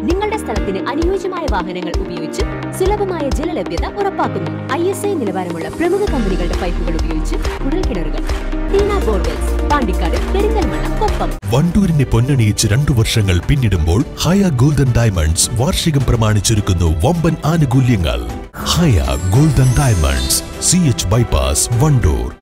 നിങ്ങളുടെ സ്ഥലത്തിന് അനുയോജ്യമായ വാഹനങ്ങൾ ഉപയോഗിച്ച് സുലഭമായ ജലലഭ്യത ഉറപ്പാക്കുന്നു. ഐ എസ് ഐ നിലവാരമുള്ള പ്രമുഖ കമ്പനികളുടെ പൈപ്പുകൾ ഉപയോഗിച്ച് കുഴൽക്കിണറുകൾ കൊപ്പം. വണ്ടൂരിനെ പൊന്നണിയിച്ച് രണ്ടു വർഷങ്ങൾ പിന്നിടുമ്പോൾ ഹയ ഗോൾഡൻ ഡയമണ്ട്സ് വാർഷികം പ്രമാണിച്ചൊരുക്കുന്നു വമ്പൻ ആനുകൂല്യങ്ങൾ. Haya golden diamonds C H bypass Wandoor.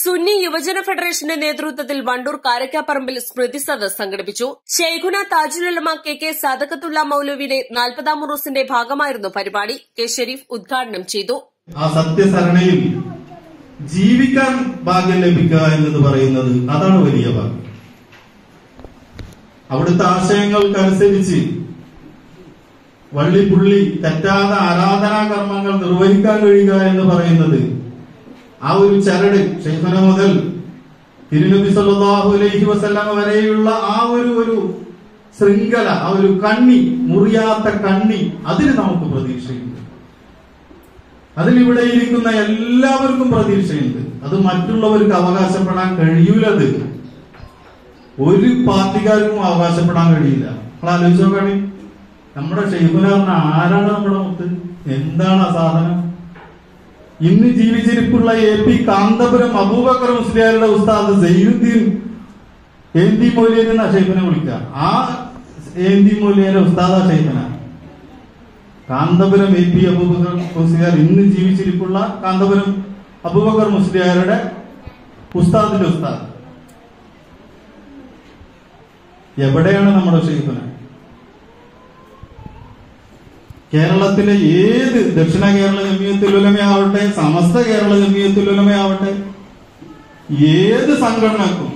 Sunni Yuvajana ഫെഡറേഷന്റെ നേതൃത്വത്തിൽ വണ്ടൂർ കാരക്കാപ്പറമ്പിൽ സ്മൃതി സദസ് സംഘടിപ്പിച്ചു. ഷെയ്ഖുന താജുലമ കെ കെ സാദക്കത്തുള്ള മൌലവിയുടെ നാൽപ്പതാം ഉറൂസിന്റെ ഭാഗമായിരുന്നു പരിപാടി. കെ ഷെരീഫ് ഉദ്ഘാടനം ചെയ്തു. ആ സത്യസരണയിൽ ജീവിക്കാൻ ഭാഗ്യം ലഭിക്കുക എന്നത് പറയുന്നത് അതാണ് വലിയ ഭാഗ്യം. അവിടുത്തെ ആശയങ്ങൾക്കനുസരിച്ച് വള്ളിപ്പുള്ളി തെറ്റാതെ ആരാധനാ കർമ്മങ്ങൾ നിർവഹിക്കാൻ കഴിയുക എന്ന് പറയുന്നത് ആ ഒരു ചരട് ഷെയ്ഖന മുതൽ തിരുനബി സല്ലല്ലാഹു അലൈഹി വസ്ലാം വരെയുള്ള ആ ഒരു ഒരു ശൃംഖല ആ ഒരു കണ്ണി മുറിയാത്ത കണ്ണി അതിന് നമുക്ക് പ്രതീക്ഷയുണ്ട്. അതിലിവിടെ ഇരിക്കുന്ന എല്ലാവർക്കും പ്രതീക്ഷയുണ്ട്. അത് മറ്റുള്ളവർക്ക് അവകാശപ്പെടാൻ കഴിയൂലത്. ഒരു പാർട്ടിക്കാർക്കും അവകാശപ്പെടാൻ കഴിയില്ല. നമ്മൾ ആലോചിച്ച് നോക്കണേ. നമ്മുടെ ഷെയ്ഫുലാറിന് ആരാണ് നമ്മുടെ മുത്ത്? എന്താണ് ആ സാധനം? ഇന്ന് ജീവിച്ചിരിപ്പുള്ള എ പി കാന്തപുരം അബൂബക്കർ മുസ്ലിയാരുടെ ഉസ്താദ് സൈനുദ്ദീൻ ഏന്തി മൊലിയൻ എന്ന ഷെയ്ഖിനെ വിളിക്കുക. ആ ഏന്തി മൊലിയന്റെ ഉസ്താദ ഷെയ്ഖന കാന്തപുരം എ പി അബൂബക്കർ മുസ്ലിയാർ ഇന്ന് ജീവിച്ചിരിപ്പുള്ള കാന്തപുരം അബൂബക്കർ മുസ്ലിയാരുടെ ഉസ്താദിന്റെ ഉസ്താദ്. എവിടെയാണ് നമ്മുടെ ഷെയ്ഖുന കേരളത്തിലെ ഏത് ദക്ഷിണ കേരള ജമിയത്തുലുലമയാവട്ടെ സമസ്ത കേരള ജമിയത്തുലുലമയാവട്ടെ ഏത് സംഘടനക്കും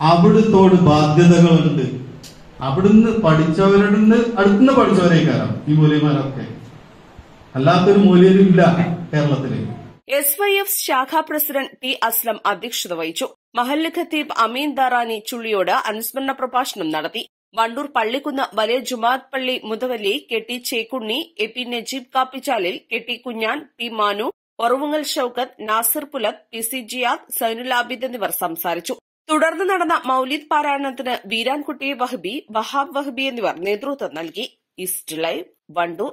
അവിടുത്തോട് ബാധ്യതകളുണ്ട്. അവിടുന്ന് പഠിച്ചവരുടെ അടുത്തുനിന്ന് പഠിച്ചവരെ കയറാം ഈ മൂല്യമാരൊക്കെ അല്ലാത്തൊരു മൂല്യമില്ല കേരളത്തിൽ. എസ് വൈ എഫ് ശാഖാ പ്രസിഡന്റ് ടി അസ്ലം അധ്യക്ഷത വഹിച്ചു. മഹല്ല് ഖത്തീബ് അമീൻ ദാറാനി ചുള്ളിയോട് അനുസ്മരണ പ്രഭാഷണം നടത്തി. വണ്ടൂർ പള്ളിക്കുന്ന് വലിയ ജുമാഅത്ത് പള്ളി മുതവല്ലി K T Chekkunni A P Najeeb Kappichalil K T Kunhan P Manu Oravungal Shoukath Nasir Pulath P C Jiyad Zainul Abid എന്നിവർ സംസാരിച്ചു. തുടർന്ന് നടന്ന മൌലിദ് പാരായണത്തിന് വീരാൻകുട്ടി വഹബി വഹാബ് വഹബി എന്നിവർ നേതൃത്വം നൽകി. East live Wandoor.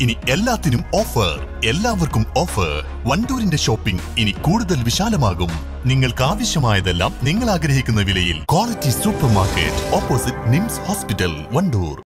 ഇനി എല്ലാത്തിനും ഓഫർ. എല്ലാവർക്കും ഓഫർ. വണ്ടൂരിന്റെ ഷോപ്പിംഗ് ഇനി കൂടുതൽ വിശാലമാകും. നിങ്ങൾക്ക് ആവശ്യമായതെല്ലാം നിങ്ങൾ ആഗ്രഹിക്കുന്ന വിലയിൽ. Quality super market opposite Nims hospital Wandoor.